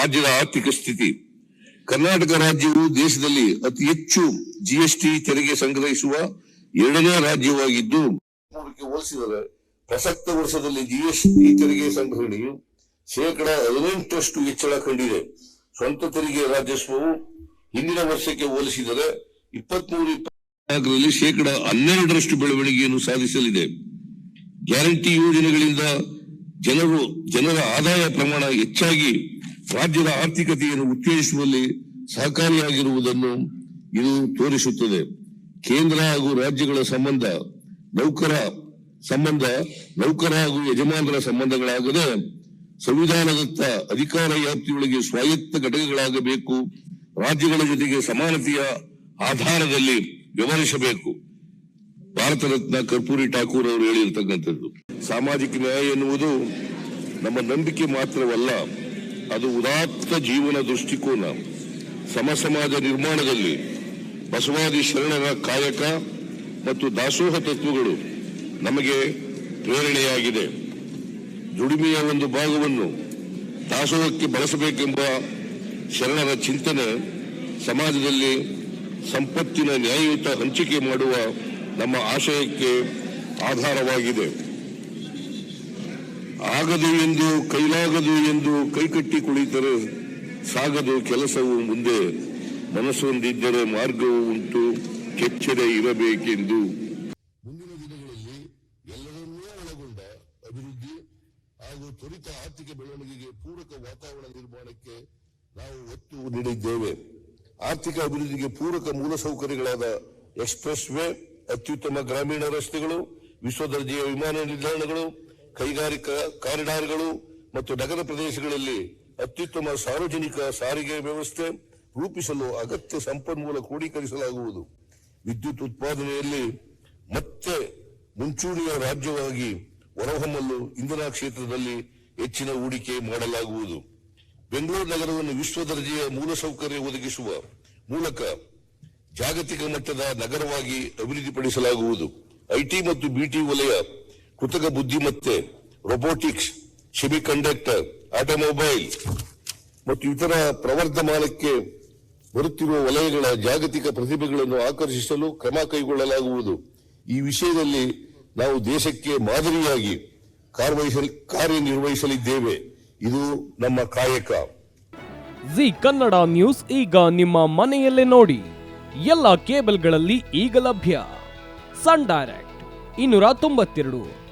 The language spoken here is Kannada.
ರಾಜ್ಯದ ಆರ್ಥಿಕ ಸ್ಥಿತಿ. ಕರ್ನಾಟಕ ರಾಜ್ಯವು ದೇಶದಲ್ಲಿ ಅತಿ ಹೆಚ್ಚು ಜಿಎಸ್ಟಿ ತೆರಿಗೆ ಸಂಗ್ರಹಿಸುವ ಎರಡನೇ ರಾಜ್ಯವಾಗಿದ್ದು ಹೋಲಿಸಿದರೆ ಪ್ರಸಕ್ತ ವರ್ಷದಲ್ಲಿ ಜಿಎಸ್ಟಿ ತೆರಿಗೆ ಸಂಗ್ರಹಣೆಯು ಶೇಕಡ ಹದಿನೆಂಟರಷ್ಟು ಹೆಚ್ಚಳ ಕಂಡಿದೆ. ಸ್ವಂತ ತೆರಿಗೆ ರಾಜಸ್ವವು ಹಿಂದಿನ ವರ್ಷಕ್ಕೆ ಹೋಲಿಸಿದರೆ ಇಪ್ಪತ್ಮೂರು ಇಪ್ಪತ್ನಾಲ್ಕರಲ್ಲಿ ಶೇಕಡ ಹನ್ನೆರಡರಷ್ಟು ಬೆಳವಣಿಗೆಯನ್ನು ಸಾಧಿಸಲಿದೆ. ಗ್ಯಾರಂಟಿ ಯೋಜನೆಗಳಿಂದ ಜನರು, ಜನರ ಆದಾಯ ಪ್ರಮಾಣ ಹೆಚ್ಚಾಗಿ ರಾಜ್ಯದ ಆರ್ಥಿಕತೆಯನ್ನು ಉತ್ತೇಜಿಸುವಲ್ಲಿ ಸಹಕಾರಿಯಾಗಿರುವುದನ್ನು ಇದು ತೋರಿಸುತ್ತದೆ. ಕೇಂದ್ರ ಹಾಗೂ ರಾಜ್ಯಗಳ ಸಂಬಂಧ ನೌಕರ ಸಂಬಂಧ, ನೌಕರ ಹಾಗೂ ಯಜಮಾನರ ಸಂಬಂಧಗಳಾಗದೆ ಸಂವಿಧಾನದತ್ತ ಅಧಿಕಾರ ವ್ಯಾಪ್ತಿಯೊಳಗೆ ಸ್ವಾಯತ್ತ ಘಟಕಗಳಾಗಬೇಕು. ರಾಜ್ಯಗಳ ಜೊತೆಗೆ ಸಮಾನತೆಯ ಆಧಾರದಲ್ಲಿ ವ್ಯವಹರಿಸಬೇಕು. ಭಾರತ ರತ್ನ ಕರ್ಪೂರಿ ಠಾಕೂರ್ ಅವರು ಹೇಳಿರ್ತಕ್ಕಂಥದ್ದು. ಸಾಮಾಜಿಕ ನ್ಯಾಯ ಎನ್ನುವುದು ನಮ್ಮ ನಂಬಿಕೆ ಮಾತ್ರವಲ್ಲ ಅದು ಉದಾತ್ತ ಜೀವನ ದೃಷ್ಟಿಕೋನ. ಸಮ ಸಮಾಜ ನಿರ್ಮಾಣದಲ್ಲಿ ಬಸವಾದಿ ಶರಣರ ಕಾಯಕ ಮತ್ತು ದಾಸೋಹ ತತ್ವಗಳು ನಮಗೆ ಪ್ರೇರಣೆಯಾಗಿದೆ. ದುಡಿಮೆಯ ಒಂದು ಭಾಗವನ್ನು ದಾಸೋಹಕ್ಕೆ ಬಳಸಬೇಕೆಂಬ ಶರಣರ ಚಿಂತನೆ ಸಮಾಜದಲ್ಲಿ ಸಂಪತ್ತಿನ ನ್ಯಾಯಯುತ ಹಂಚಿಕೆ ಮಾಡುವ ನಮ್ಮ ಆಶಯಕ್ಕೆ ಆಧಾರವಾಗಿದೆ. ಆಗದು ಎಂದು ಕೈಲಾಗದು ಎಂದು ಕೈಕಟ್ಟಿ ಕುಳಿತರೆ ಸಾಗದು ಕೆಲಸವು ಮುಂದೆ. ಮನಸ್ಸೊಂದಿದ್ದರೆ ಮಾರ್ಗವು ಉಂಟು, ಕೆಚ್ಚದೆ ಇರಬೇಕೆಂದು. ಮುಂದಿನ ದಿನಗಳಲ್ಲಿ ಎಲ್ಲರನ್ನೂ ಒಳಗೊಂಡ ಅಭಿವೃದ್ಧಿ ಹಾಗೂ ತ್ವರಿತ ಆರ್ಥಿಕ ಬೆಳವಣಿಗೆಗೆ ಪೂರಕ ವಾತಾವರಣ ನಿರ್ಮಾಣಕ್ಕೆ ನಾವು ಒತ್ತು ನೀಡಿದ್ದೇವೆ. ಆರ್ಥಿಕ ಅಭಿವೃದ್ಧಿಗೆ ಪೂರಕ ಮೂಲಸೌಕರ್ಯಗಳಾದ ಎಕ್ಸ್ಪ್ರೆಸ್ ವೇ ಅತ್ಯುತ್ತಮ ಗ್ರಾಮೀಣ ರಸ್ತೆಗಳು ವಿಶ್ವದರ್ಜೆಯ ವಿಮಾನ ನಿಲ್ದಾಣಗಳು ಕೈಗಾರಿಕಾ ಕಾರಿಡಾರ್ಗಳು ಮತ್ತು ನಗರ ಪ್ರದೇಶಗಳಲ್ಲಿ ಅತ್ಯುತ್ತಮ ಸಾರ್ವಜನಿಕ ಸಾರಿಗೆ ವ್ಯವಸ್ಥೆ ರೂಪಿಸಲು ಅಗತ್ಯ ಸಂಪನ್ಮೂಲ ಕ್ರೋಢೀಕರಿಸಲಾಗುವುದು ವಿದ್ಯುತ್ ಉತ್ಪಾದನೆಯಲ್ಲಿ ಮತ್ತೆ ಮುಂಚೂಣಿಯ ರಾಜ್ಯವಾಗಿ ಹೊರಹೊಮ್ಮಲು ಇಂಧನ ಕ್ಷೇತ್ರದಲ್ಲಿ ಹೆಚ್ಚಿನ ಹೂಡಿಕೆ ಮಾಡಲಾಗುವುದು. ಬೆಂಗಳೂರು ನಗರವನ್ನು ವಿಶ್ವ ದರ್ಜೆಯ ಮೂಲಸೌಕರ್ಯ ಒದಗಿಸುವ ಮೂಲಕ ಜಾಗತಿಕ ಮಟ್ಟದ ನಗರವಾಗಿ ಅಭಿವೃದ್ಧಿಪಡಿಸಲಾಗುವುದು. ಐಟಿ ಮತ್ತು ಬಿಟಿ ವಲಯ ಕೃತಕ ಬುದ್ಧಿಮತ್ತೆ ರೊಬೋಟಿಕ್ಸ್ ಸೆಮಿ ಕಂಡಕ್ಟರ್ ಆಟೋಮೊಬೈಲ್ ಮತ್ತು ಇತರ ಪ್ರವರ್ಧಮಾನಕ್ಕೆ ಬರುತ್ತಿರುವ ವಲಯಗಳ ಜಾಗತಿಕ ಪ್ರತಿಭೆಗಳನ್ನು ಆಕರ್ಷಿಸಲು ಕ್ರಮ ಕೈಗೊಳ್ಳಲಾಗುವುದು. ಈ ವಿಷಯದಲ್ಲಿ ನಾವು ದೇಶಕ್ಕೆ ಮಾದರಿಯಾಗಿ ಕಾರ್ಯನಿರ್ವಹಿಸಲಿದ್ದೇವೆ. ಇದು ನಮ್ಮ ಕಾಯಕ. ಜಿ ಕನ್ನಡ ನ್ಯೂಸ್ ಈಗ ನಿಮ್ಮ ಮನೆಯಲ್ಲೇ ನೋಡಿ. ಎಲ್ಲ ಕೇಬಲ್ಗಳಲ್ಲಿ ಈಗ ಲಭ್ಯ. ಸನ್ ಡೈರೆಕ್ಟ್, ಇನ್ನೂರ ತೊಂಬತ್ತೆರಡು.